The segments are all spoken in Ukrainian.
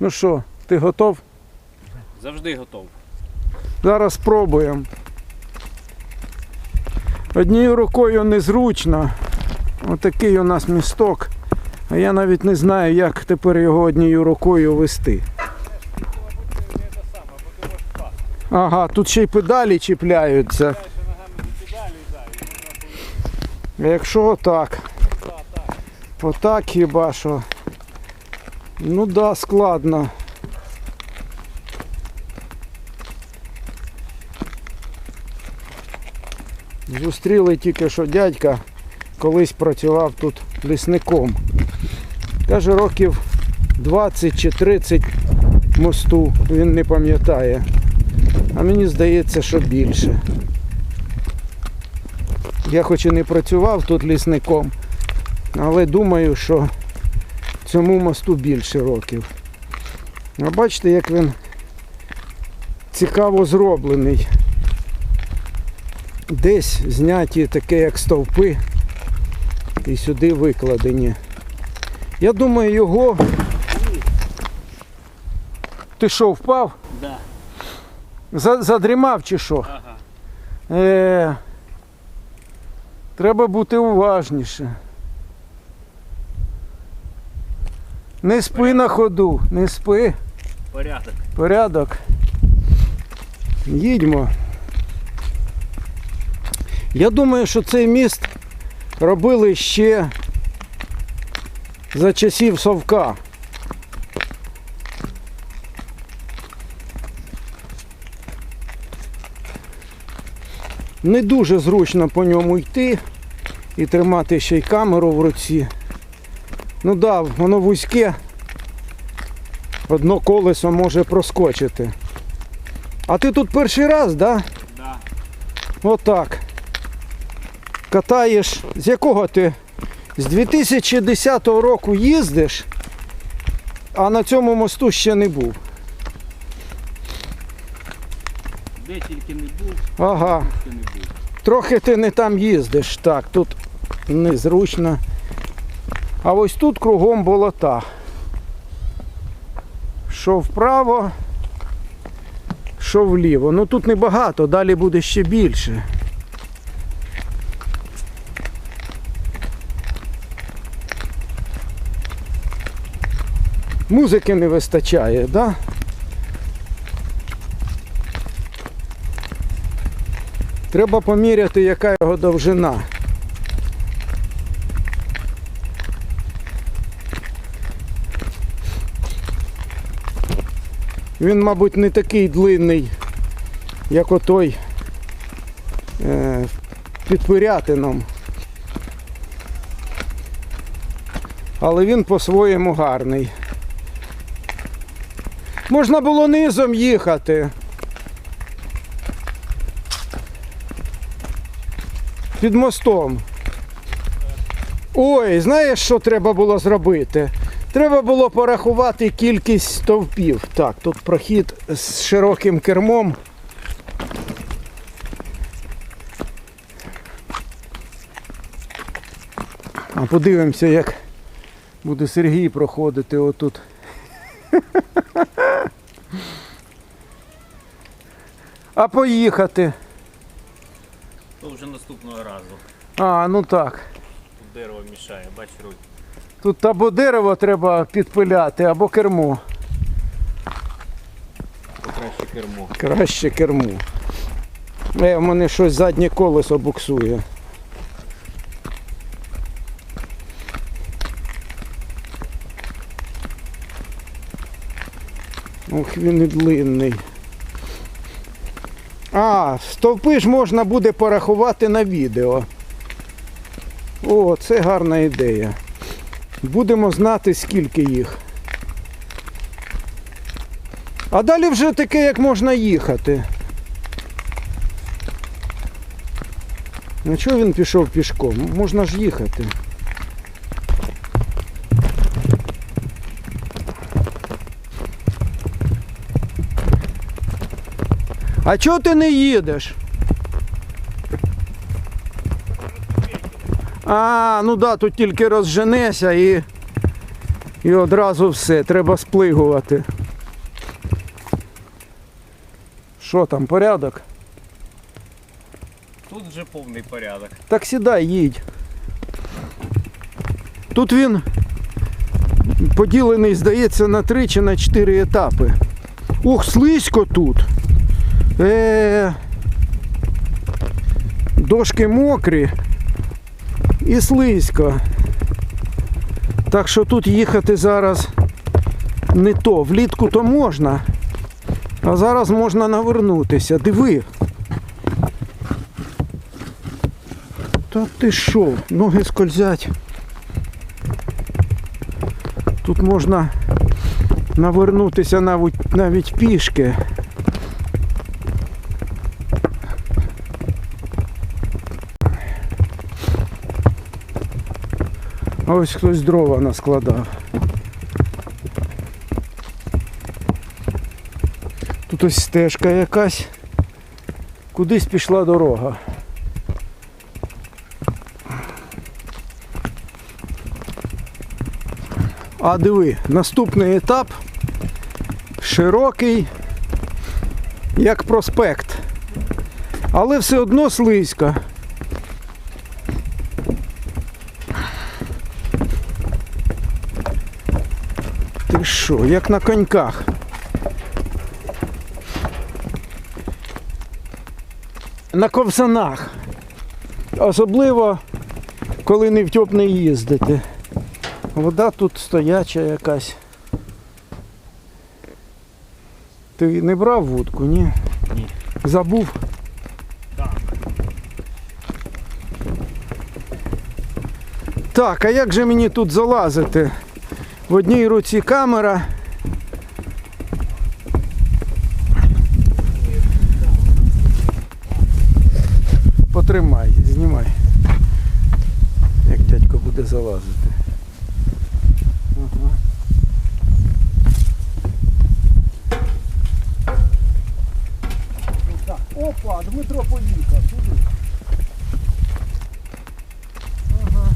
Ну що, ти готов? Завжди готов. Зараз спробуємо. Однією рукою незручно. Отакий у нас місток. А я навіть не знаю, як тепер його однією рукою вести. Ага, тут ще й педалі чіпляються. А Якщо отак. Отак хіба що. Ну да, складно. Зустріли тільки що дядька колись працював тут лісником. Каже, років 20 чи 30 мосту він не пам'ятає. А мені здається, що більше. Я хоч і не працював тут лісником, але думаю, що цьому мосту більше років. А бачите, як він цікаво зроблений десь зняті таке, як стовпи, і сюди викладені. Я думаю, його. Ти що, впав? Да. Задрімав чи що? Ага. Е, треба бути уважніше. Не спи на ходу, не спи. Порядок. Порядок. Їдьмо. Я думаю, що цей міст робили ще за часів Совка. Не дуже зручно по ньому йти і тримати ще й камеру в руці. Ну так, да, воно вузьке, одно колесо може проскочити. А ти тут перший раз, да? Да. Отак. Катаєш. З якого ти? З 2010 року їздиш, а на цьому мосту ще не був. Де тільки не був, Ага. тільки не був. Трохи ти не там їздиш. Так, тут незручно. А ось тут кругом болота. Що вправо, що вліво. Ну тут небагато, далі буде ще більше. Музики не вистачає, так? Да? Треба поміряти, яка його довжина. Він, мабуть, не такий длинний, як отой е, під Пирятином. Але він по-своєму гарний. Можна було низом їхати. під мостом. Ой, знаєш, що треба було зробити? Треба було порахувати кількість стовпів. Так, тут прохід з широким кермом. А подивимося, як буде Сергій проходити отут. А поїхати. То вже наступного разу. А, ну так. Тут дерево мішає, бач руль. Тут або дерево треба підпиляти, або кермо. Покраще кермо. Краще кермо. Е, в мене щось заднє колесо буксує. Ох, він і длинний. А, стовпи ж можна буде порахувати на відео. О, це гарна ідея. Будемо знати, скільки їх. А далі вже таке, як можна їхати. Ну чого він пішов пішком? Можна ж їхати. А чого ти не їдеш? А, ну да, тут тільки розженеся і, І одразу все, треба сплигувати. Що там, порядок? Тут вже повний порядок. Так сідай, їдь. Тут він поділений, здається, на три чи на чотири етапи. Ух, слизько тут. Е, дошки мокрі і слизько. Так що тут їхати зараз не то. Влітку то можна, а зараз можна навернутися. Диви. Та ти що, ноги скользять. Тут можна навернутися навіть, навіть пішки. А ось хтось дрова наскладав. Тут ось стежка якась. Кудись пішла дорога. А диви, наступний етап широкий, як проспект. Але все одно слизько. Що, як на коньках? На ковзанах. Особливо, коли не в не їздити. Вода тут стояча якась. Ти не брав вудку, ні? Ні. Забув? Так. Так, а як же мені тут залазити? В одній руці камера. Потримай, знімай. Як дядько буде залазити. Ага. Опа, Дмитро поїхав туди. Ага.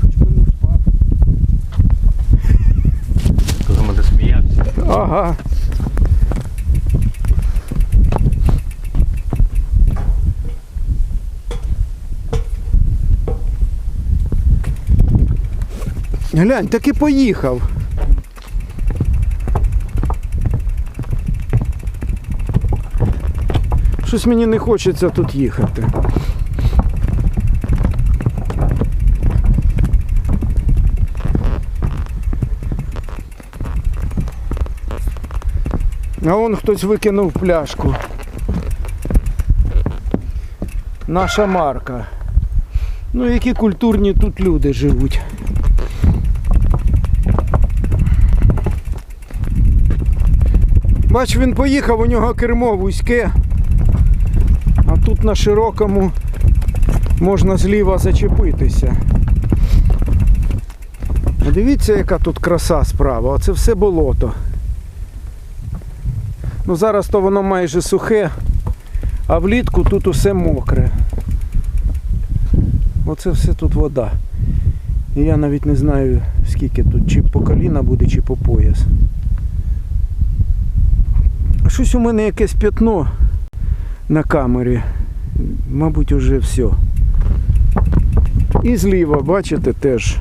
Хоч би не впав. Коли ми засміявся. Ага. Глянь, так і поїхав. Щось мені не хочеться тут їхати. А вон хтось викинув пляшку. Наша марка. Ну які культурні тут люди живуть. Бач, він поїхав, у нього кермо вузьке. А тут на широкому можна зліва зачепитися. Дивіться, яка тут краса справа. Оце все болото. Ну зараз то воно майже сухе, а влітку тут усе мокре. Оце все тут вода. І я навіть не знаю скільки тут, чи по коліна буде, чи по пояс. Щось у мене якесь п'ятно на камері. Мабуть, уже все. І зліва, бачите, теж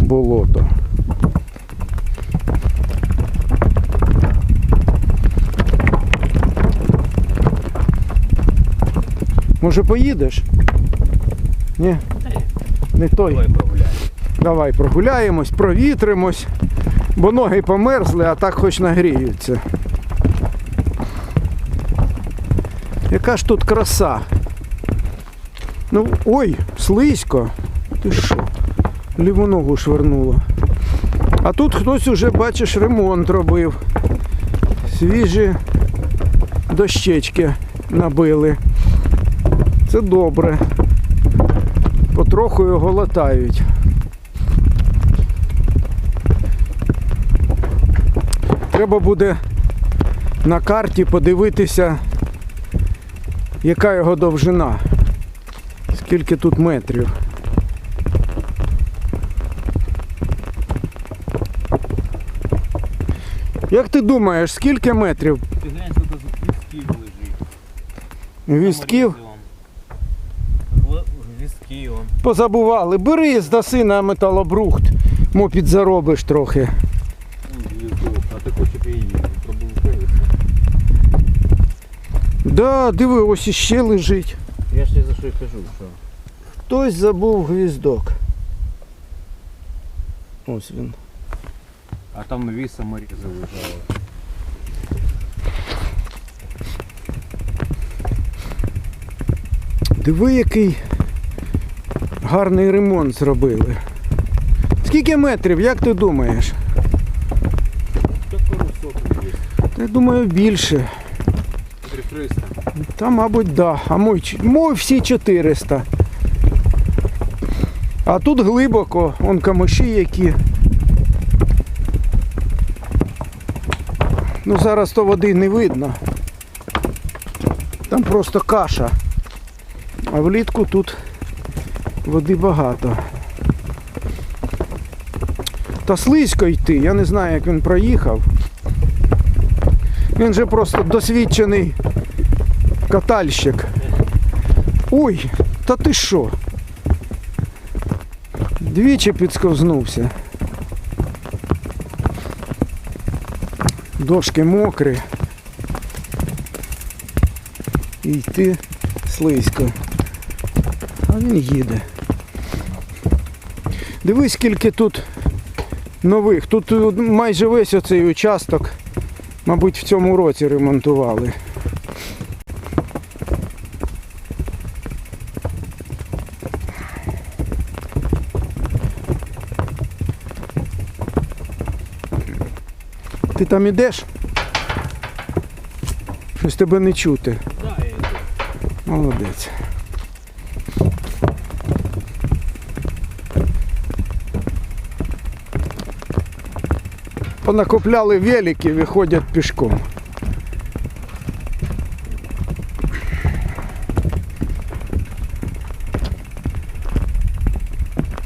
болото. Може поїдеш? Ні? Не той. Давай прогуляємось, провітримось, бо ноги померзли, а так хоч нагріються. Яка ж тут краса? Ну, ой, слизько. Ти що? Ліву ногу швирнуло. А тут хтось уже, бачиш, ремонт робив. Свіжі дощечки набили. Це добре. Потроху його латають. Треба буде на карті подивитися, яка його довжина, скільки тут метрів. Як ти думаєш, скільки метрів? Ти глянь, вістків лежить. Вістків? Позабували. Бери здаси на металобрухт. Мо підзаробиш трохи. А ти хочеш її пробувати? Да, диви, ось іще лежить. Я ж не за що й кажу, що. Хтось забув гвіздок. Ось він. А там нові саморізи лежали. Диви, який гарний ремонт зробили. Скільки метрів, як ти думаєш? Я думаю, більше. 300. Та, мабуть, да. А мой, мой всі 400. А тут глибоко, он камиші які. Ну зараз то води не видно. Там просто каша. А влітку тут води багато. Та слизько йти, я не знаю, як він проїхав. Він же просто досвідчений катальщик. Ой, та ти що? Двічі підсковзнувся. Дошки мокрі. І йти слизько. А він їде. Дивись, скільки тут нових. Тут е, майже весь оцей участок, мабуть, в цьому році ремонтували. Ти там ідеш? Щось тебе не чути. Молодець. Понакупляли великів і ходять пішком.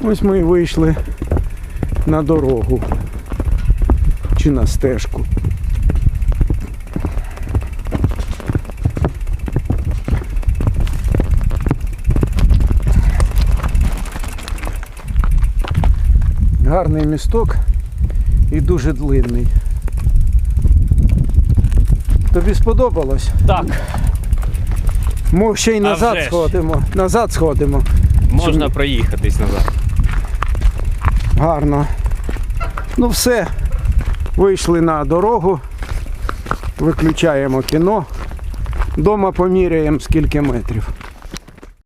Ось ми і вийшли на дорогу чи на стежку. Гарний місток і дуже длинний. Тобі сподобалось? Так, Ми ще й назад вже ж. сходимо. Назад сходимо. можна проїхатись назад. Гарно. Ну все. Вийшли на дорогу. Виключаємо кіно. Дома поміряємо скільки метрів.